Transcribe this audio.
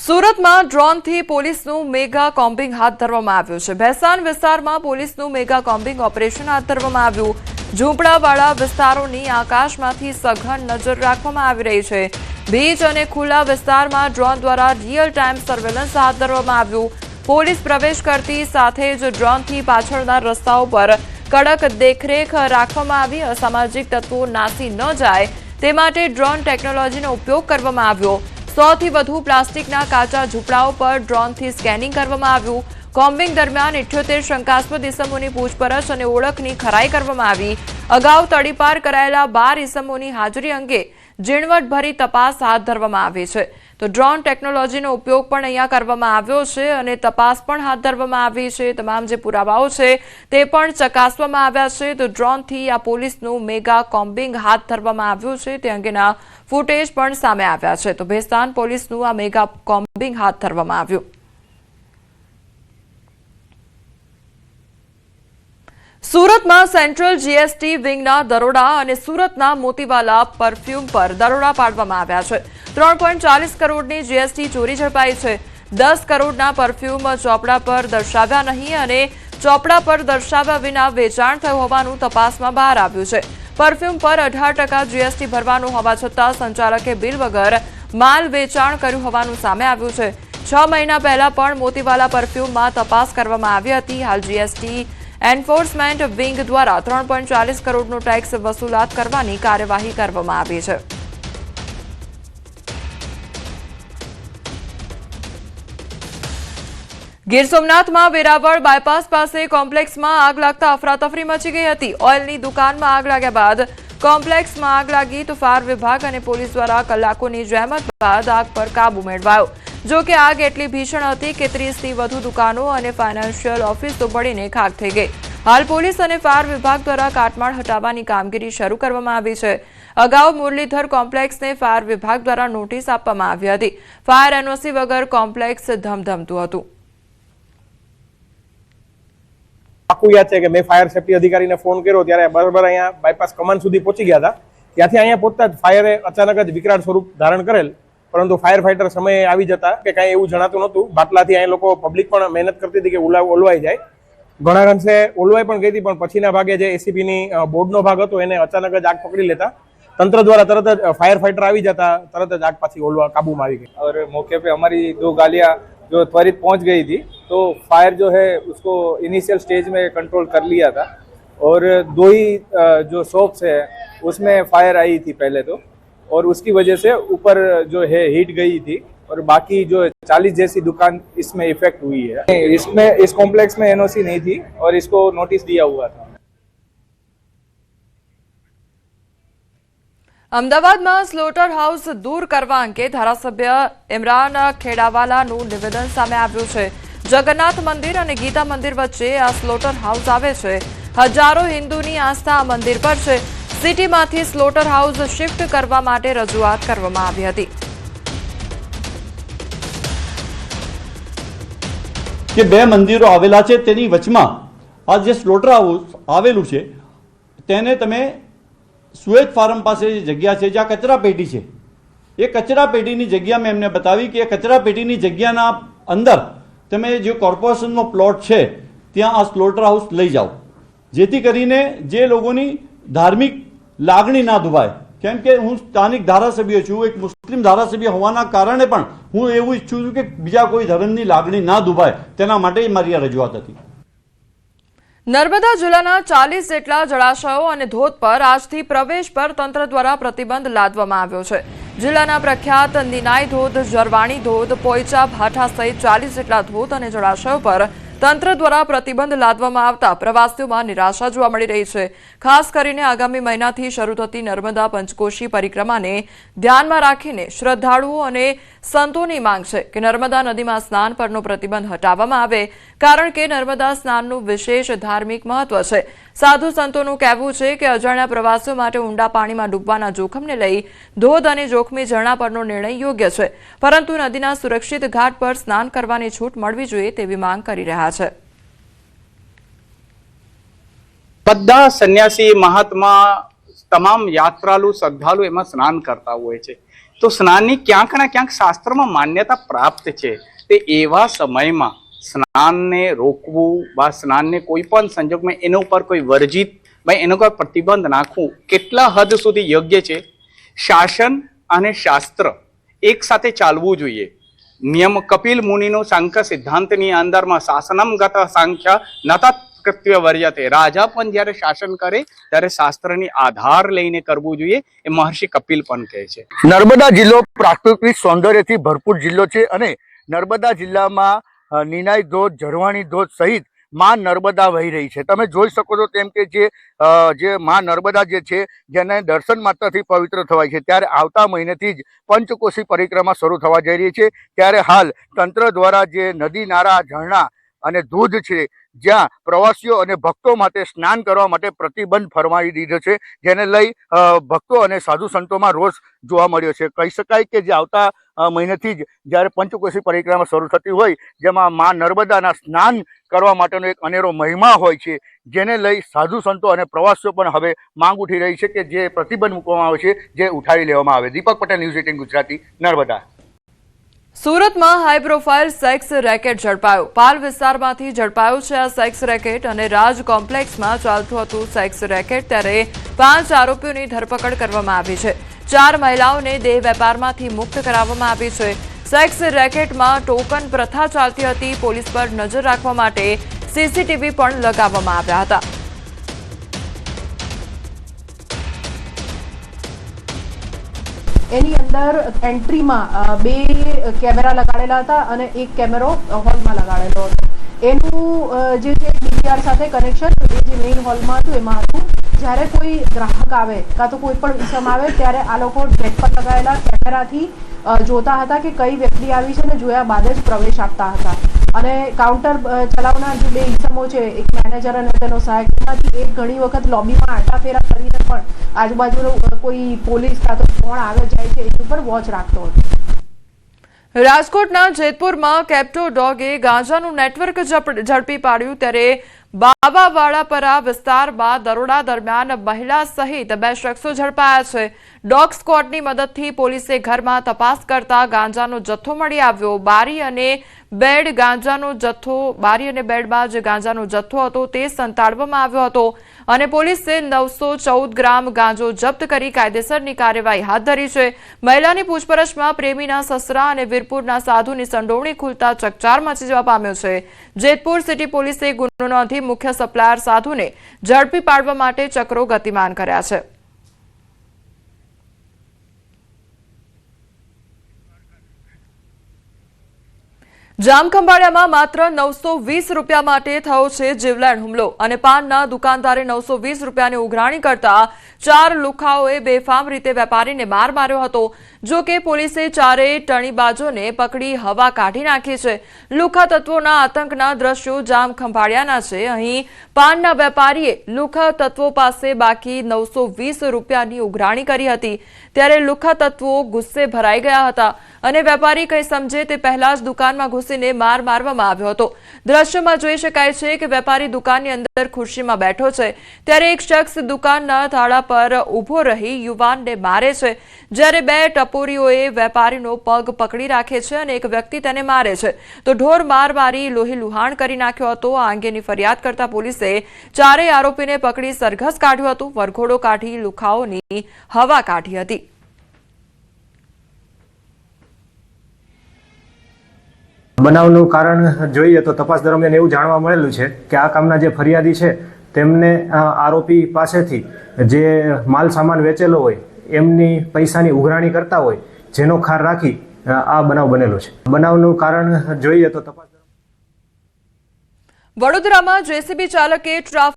સુરતમાં ડ્રોનથી પોલીસનું mega combing હાથ ધરવામાં આવ્યું છે. ભેસાણ વિસ્તારમાં પોલીસનું મેગા કોમ્બિંગ ઓપરેશન હાથ ધરવામાં આવ્યું. ઝૂંપડાવાળા વિસ્તારોની આકાશમાંથી સઘન નજર રાખવામાં આવી રહી છે. બીચ અને ખુલ્લા વિસ્તારમાં ડ્રોન દ્વારા રિયલ ટાઈમ સર્વેલન્સ હાથ ધરવામાં આવ્યું. પોલીસ પ્રવેશ કરતી સાથે જ ડ્રોનથી પાછળના રસ્તાઓ પર કડક દેખરેખ રાખવામાં આવી. અસામાજિક તત્વો નાસી ન જાય. તે માટે ડ્રોન ટેકનોલોજીનો ઉપયોગ કરવામાં આવ્યો. સોથી વધુ પ્લાસ્ટિકના કાચા ઝૂંપડાઓ પર ડ્રોનથી સ્કેનિંગ કરવામાં આવ્યું. કોમ્બિંગ દરમિયાન ઇઠ્યોતેર શંકાસ્પદ ઇસમોની પૂછપરછ અને ઓળખની ખરાઈ કરવામાં આવી. અગાઉ તડીપાર કરાયેલા બાર ઇસમોની હાજરી અંગે ઝીણવટભરી તપાસ હાથ ધરવામાં આવી છે. તો ડ્રોન ટેકનોલોજીનો ઉપયોગ પણ અહીંયા કરવામાં આવ્યો છે અને તપાસ પણ હાથ ધરવામાં આવી છે. તમામ જે પુરાવાઓ છે તે પણ ચકાસવામાં આવ્યા છે. તો ડ્રોનથી આ પોલીસનું મેગા કોમ્બિંગ હાથ ધરવામાં આવ્યું છે. તે અંગેના ફૂટેજ પણ સામે આવ્યા છે. તો ભેસ્તાન પોલીસનું આ મેગા કોમ્બિંગ હાથ ધરવામાં આવ્યું. સુરતમાં સેન્ટ્રલ જીએસટી વિંગના દરોડા અને સુરતના મોતીવાલા પરફ્યુમ પર દરોડા પાડવામાં આવ્યા છે. ત્રણ કરોડની જીએસટી ચોરી ઝડપાઈ છે. દસ કરોડના પરફ્યુમ ચોપડા પર દર્શાવ્યા નહીં અને ચોપડા પર દર્શાવ્યા વિના વેચાણ થયું હોવાનું તપાસમાં બહાર આવ્યું છે. પરફ્યુમ પર અઢાર ટકા જીએસટી ભરવાનું હોવા છતાં સંચાલકે બિલ વગર માલ વેચાણ કર્યું હોવાનું સામે આવ્યું છે. છ મહિના પહેલા પણ મોતીવાલા પરફ્યુમમાં તપાસ કરવામાં આવી હતી. હાલ જીએસટી એન્ફોર્સમેન્ટ વિંગ દ્વારા ત્રણ પોઈન્ટ ચાલીસ કરોડનો ટેક્સ વસૂલાત કરવાની કાર્યવાહી કરવામાં આવી છે. ગીર સોમનાથમાં વેરાવળ બાયપાસ પાસે કોમ્પ્લેક્સમાં આગ લાગતા અફરાતફરી મચી ગઈ હતી. ઓઇલની દુકાનમાં આગ લાગ્યા બાદ કોમ્પ્લેક્સમાં આગ લાગી તો ફાયર વિભાગ અને પોલીસ દ્વારા કલાકોની જહેમત બાદ આગ પર કાબુ મેળવાયો. જો કે આગ એટલી ભીષણ હતી કે ત્રીસથી વધુ દુકાનો અને ફાઇનાન્શિયલ ઓફિસો બળીને ખાક થઈ ગઈ. હાલ પોલીસ અને ફાયર વિભાગ દ્વારા કાટમાળ હટાવવાની કામગીરી શરૂ કરવામાં આવી છે. અગાઉ મુરલીધર કોમ્પ્લેક્સને ફાયર વિભાગ દ્વારા નોટિસ આપવામાં આવી હતી. ફાયર એનઓસી વગર કોમ્પ્લેક્સ ધમધમતું હતું. પાકું યાદ છે કે મેં ફાયર સેફ્ટી અધિકારીને ફોન કર્યો ત્યારે બરાબર અહીંયા બાયપાસ કમાન સુધી પહોંચી ગયા હતા. ત્યાંથી અહીંયા પહોંચતા જ ફાયરે અચાનક જ વિકરાળ સ્વરૂપ ધારણ કરેલ. પરંતુ ફાયર ફાઈટર સમયે આવી જતા કે કાંઈ એવું જણાતું નહોતું બાટલાથી અહીં લોકો પબ્લિક પણ મહેનત કરતી હતી કે ઓલા ઓલવાઈ જાય ઘણા અંશે ઓલવાઈ પણ ગઈ હતી પણ પછીના ભાગે જે એસીપીની બોર્ડનો ભાગ હતો એને અચાનક જ આગ પકડી લેતા તંત્ર દ્વારા તરત જ ફાયર ફાઈટર આવી જતા તરત જ આગ પાછી ઓલવા કાબુમાં આવી ગઈ और मौके पे हमारी दो गालियां जो त्वरित पहुंच गई थी तो फायर जो है उसको इनिशियल स्टेज में कंट्रोल कर लिया था और दो ही अ, जो शॉप्स है उसमें फायर आई थी पहले तो और उसकी वजह से ऊपर जो है हीट गई थी और बाकी जो चालीस जैसी दुकान इसमें इफेक्ट हुई है इसमें इस कॉम्प्लेक्स में एनओसी नहीं थी और इसको नोटिस दिया हुआ था અમદાવાદમાં સ્લોટર હાઉસ દૂર કરવા અંગે ધારાસભ્ય ઇમરાન ખેડાવાલાનું નિવેદન સામે આવ્યું છે જગન્નાથ મંદિર અને ગીતા મંદિર વચ્ચે આ સ્લોટર હાઉસ આવે છે હજારો હિન્દુની આસ્થા આ મંદિર પર છે સિટીમાંથી સ્લોટર હાઉસ શિફ્ટ કરવા માટે રજૂઆત કરવામાં આવી હતી. કે બે મંદિરો આવેલા છે તેની વચમાં આ જે સ્લોટર હાઉસ આવેલું છે, તેને તમે સુએજ ફાર્મ પાસે જે જગ્યા છે જ્યાં કચરા પેટી છે, એ કચરા પેટીની જગ્યા મેં એમને બતાવી કે એ કચરા પેટીની જગ્યાના અંદર તમે જે કોર્પોરેશનનો પ્લોટ છે, ત્યાં આ સ્લોટર હાઉસ લઈ જાઓ. જેથી કરીને જે લોકોની ધાર્મિક લાગણી ના દુભાય. કેમ કે હું સ્થાનિક ધારાસભ્ય છું, એક મુસ્લિમ ધારાસભ્ય હોવાના કારણે પણ હું એવું ઈચ્છું છું કે બીજા કોઈ ધર્મની લાગણી ના દુભાય. તેના માટે મારી આ રજૂઆત હતી. નર્મદા જિલ્લાના ચાલીસ જેટલા જળાશયો અને ધોધ પર આજથી પ્રવેશ પર તંત્ર દ્વારા પ્રતિબંધ લાદવામાં આવ્યો છે. જિલ્લાના પ્રખ્યાત નિનાઈ ધોધ, જરવાણી ધોધ, પોઈચા, ભાઠા સહિત ચાલીસ જેટલા ધોધ અને જળાશયો પર તંત્ર દ્વારા પ્રતિબંધ લાદવામાં આવતા પ્રવાસીઓમાં નિરાશા જોવા મળી રહી છે. ખાસ કરીને આગામી મહિનાથી શરૂ થતી નર્મદા પંચકોશી પરિક્રમાને ધ્યાનમાં રાખીને શ્રદ્ધાળુઓ અને સંતોની માંગ છે કે નર્મદા નદીમાં સ્નાન પરનો પ્રતિબંધ હટાવવામાં આવે, કારણ કે નર્મદા સ્નાનનું વિશેષ ધાર્મિક મહત્વ છે. સાધુ સંતોનું કહેવું છે કે અજાણ્યા પ્રવાસીઓ માટે ઊંડા પાણીમાં ડૂબવાના જોખમને લઈ ધોધ અને જોખમી ઝરણા પરનો નિર્ણય યોગ્ય છે. પરંતુ નદીના સુરક્ષિત ઘાટ પર સ્નાન કરવાની છૂટ મળવી જોઈએ તેવી માંગ કરી રહ્યા છે. બધા સંન્યાસી મહાત્મા તમામ યાત્રાળુ શ્રદ્ધાળુ એમાં સ્નાન કરતા હોય છે. તો સ્નાનની ક્યાંક ને ક્યાંક શાસ્ત્રમાં માન્યતા પ્રાપ્ત છે. તે એવા સમયમાં સ્નાનને રોકવું বা સ્નાનને કોઈ પણ સંજોગમાં એના ઉપર કોઈ વર્જિત ભાઈ એનો કોઈ પ્રતિબંધ નાખવું કેટલા હદ સુધી યોગ્ય છે? શાસન અને શાસ્ત્ર એક સાથે ચાલવું જોઈએ. નિયમ કપિલ મુનિનો સાંખ્ય સિદ્ધાંતની અંદરમાં શાસનમ ગત સાંખ્ય નત કૃત્ય વર્યતે. રાજા પણ જ્યારે શાસન કરે, ત્યારે શાસ્ત્રની આધાર લઈને કરવું જોઈએ, એ મહર્ષિ કપિલ પણ કહે છે. નર્મદા જિલ્લો પ્રાકૃતિક સૌંદર્યથી ભરપૂર જિલ્લો છે અને નર્મદા જિલ્લામાં નિનાઈ ધોધ ઝરવાણી ધોધ સહિતમાં નર્મદા વહી રહી છે. તમે જોઈ શકો છો તેમ કે જે જે માં નર્મદા જે છે, જેને દર્શન માત્રથી પવિત્ર થવાય છે. ત્યારે આવતા મહિનેથી જ પંચકોશી પરિક્રમા શરૂ થવા જઈ રહી છે. ત્યારે હાલ તંત્ર દ્વારા જે નદી, નાળા, ઝરણા અને ધોધ છે, જ્યાં પ્રવાસીઓ અને ભક્તો માટે સ્નાન કરવા માટે પ્રતિબંધ ફરમાવી દીધો છે, જેને લઈ ભક્તો અને સાધુ સંતોમાં રોષ જોવા મળ્યો છે. કહી શકાય કે જે આવતા મહિનેથી જ જ્યારે પંચકોશી પરિક્રમા શરૂ થતી હોય, જેમાં મા નર્મદાના સ્નાન કરવા માટેનો એક અનેરો મહિમા હોય છે, જેને લઈ સાધુ સંતો અને પ્રવાસીઓ પણ હવે માંગ ઉઠી રહી છે કે જે પ્રતિબંધ મૂકવામાં આવે છે, જે ઉઠાવી લેવામાં આવે. Deepak Patel news eighteen Gujarati, Narmada. સુરતમાં હાઈ પ્રોફાઇલ સેક્સ રેકેટ ઝડપાયો. પાલ વિસ્તારમાંથી ઝડપાયો છે આ સેક્સ રેકેટ અને રાજ કોમ્પ્લેક્સમાં ચાલતું હતું સેક્સ રેકેટ ત્યારે પાંચ આરોપીઓની ધરપકડ કરવામાં આવી છે. ચાર મહિલાઓને દેહ વેપારમાંથી મુક્ત કરાવવામાં આવી છે. સેક્સ રેકેટમાં ટોકન પ્રથા ચાલતી હતી, પોલીસ પર નજર રાખવા માટે સીસીટીવી પણ લગાવવામાં આવ્યા હતા. એની અંદર એન્ટ્રીમાં બે કેમેરા લગાડેલા હતા અને એક કેમેરો હોલમાં લગાડેલો હતો. એનું જે છે ડીવીઆર સાથે કનેક્શન એ જે મેઇન હોલમાં હતું, એમાં હતું. જ્યારે કોઈ ગ્રાહક આવે કાં તો કોઈ પણ ઇસમ આવે, ત્યારે આ લોકો ગેટ પર લગાવેલા કેમેરાથી જોતા હતા કે કઈ વ્યક્તિ આવી છે અને જોયા બાદ જ પ્રવેશ આપતા હતા. અને કાઉન્ટર ચલાવનાર જે બે ઇસમો છે, એક મેનેજર અને તેનો સહાયક એમાંથી એક ઘણી વખત લોબીમાં આટાફેરા કરીને પણ આજુબાજુનો કોઈ પોલીસ કાં તો કોણ આવે, જાય છે, એની ઉપર વોચ રાખતો હતો. રાજકોટના જેતપુરમાં કેપ્ટો ડોગે ગાંજાનું નેટવર્ક ઝડપી પાડ્યું ત્યારે બાબાવાડાપરા વિસ્તારમાં દરોડા દરમિયાન મહિલા સહિત બે શખ્સો ઝડપાયા છે. ડોગ સ્ક્વોડની મદદથી પોલીસે ઘરમાં તપાસ કરતા ગાંજાનો જથ્થો મળી આવ્યો. બારી અને બેડ ગાંજાનો જથ્થો, બારી અને બેડમાં જે ગાંજાનો જથ્થો હતો તે સંતાડવામાં આવ્યો હતો. અને પોલીસે નવસો ચૌદ ગ્રામ ગાંજો જપ્ત કરી કાયદેસરની કાર્યવાહી હાથ ધરી છે. મહિલાની પૂછપરછમાં પ્રેમીના સસરા અને વીરપુરના સાધુની સંડોવણી ખુલતા ચકચાર મચી જવા પામ્યો છે. જેતપુર સિટી પોલીસે ગુનો નોંધી મુખ્ય સપ્લાયર સાધુને ઝડપી પાડવા માટે ચક્રો ગતિમાન કર્યા છે. જામખંભાળિયામાં માત્ર નવસો વીસ રૂપિયા માટે થયો છે જીવલેણ હુમલો અને પાનના દુકાનદારે નવસો વીસ રૂપિયાની ઉઘરાણી કરતા ચાર લુખાઓએ બેફામ રીતે વેપારીને માર માર્યો હતો. જો કે પોલીસે ચારેય ટણીબાજોને પકડી હવા કાઢી નાખી છે. લુખા તત્વોના આતંકના દ્રશ્યો જામ ખંભાળિયાના છે. અહીં પાનના વેપારીએ લુખા તત્વો પાસે બાકી નવસો વીસ રૂપિયાની ઉઘરાણી કરી હતી. ત્યારે લુખા તત્વો ગુસ્સે ભરાઈ ગયા હતા અને વેપારી કંઈ સમજે તે પહેલા જ દુકાનમાં ઘૂસીને માર મારવામાં આવ્યો હતો. દ્રશ્યમાં જોઈ શકાય છે કે વેપારી દુકાનની અંદર ખુરશીમાં બેઠો છે. ત્યારે એક શખ્સ દુકાનના તાળા પર ઊભો રહી યુવાનને મારે છે. જ્યારે બે ટપોરીઓએ વેપારીનો પગ પકડી રાખે છે અને એક વ્યક્તિ તેને મારે છે. તો ઢોર માર મારી લોહી લુહાણ કરી નાખ્યો હતો. આ અંગેની ફરિયાદ કરતા પોલીસે ચારેય આરોપીને પકડી સરઘસ કાઢ્યું હતું. વરઘોડો કાઢી, લુખાઓની હવા કાઢી હતી. બનાવનું કારણ જોઈએ તો તપાસ દરમિયાન એવું જાણવા મળેલું છે કે આ કામના જે ફરિયાદી છે, તેમને આરોપી પાસેથી જે માલ સામાન વેચેલો હોય, એમની પૈસાની ઉઘરાણી કરતા હોય, જેનો ખાર રાખી આ બનાવ બનેલો છે. બનાવનું કારણ જોઈએ તો તપાસ વડોદરામાં જેસીબી ચાલકે ટ્રાફિક